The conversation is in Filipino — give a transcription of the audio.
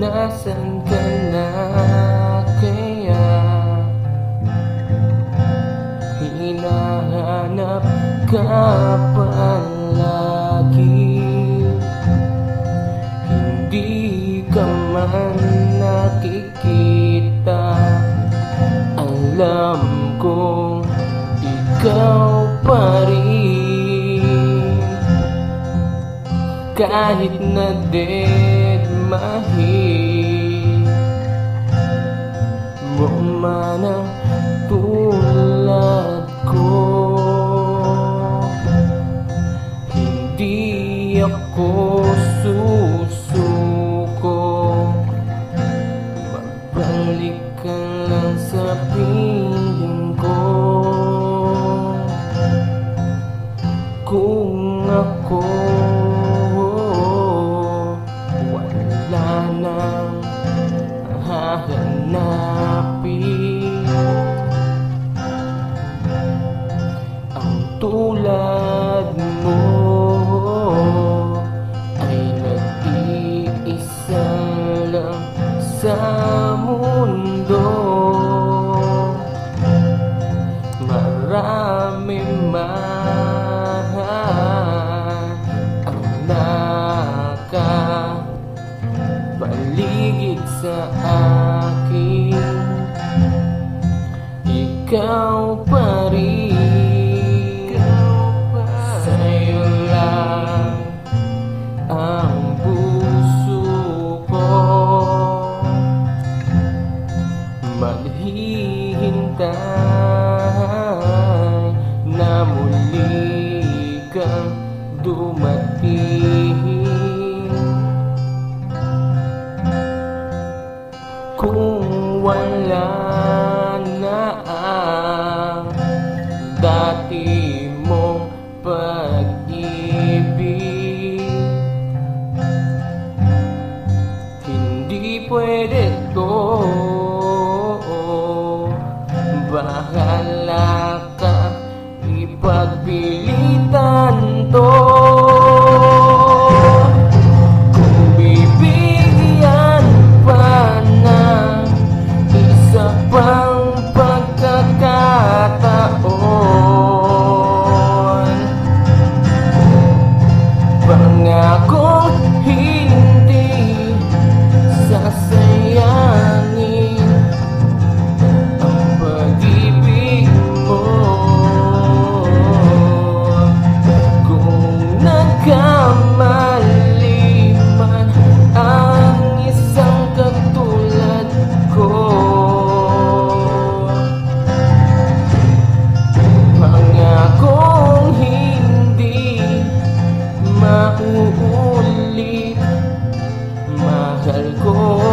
Nasaan ka na kaya? Hinahanap ka palagi. Hindi ka man nakikita. Alam kong ikaw pa rin. Kahit na dead mahid Hindi ako susuko. Magbalik ka lang sa piling ko. Kung ako wala nang hahanapin. Ang tulad mo sa mundo. Marami man ang nakapaligid sa akin. Ikaw dumating. Kung wala na ang dati mong pag-ibig Hindi pwede to. Bahala ka Ipagpilitan tagal ko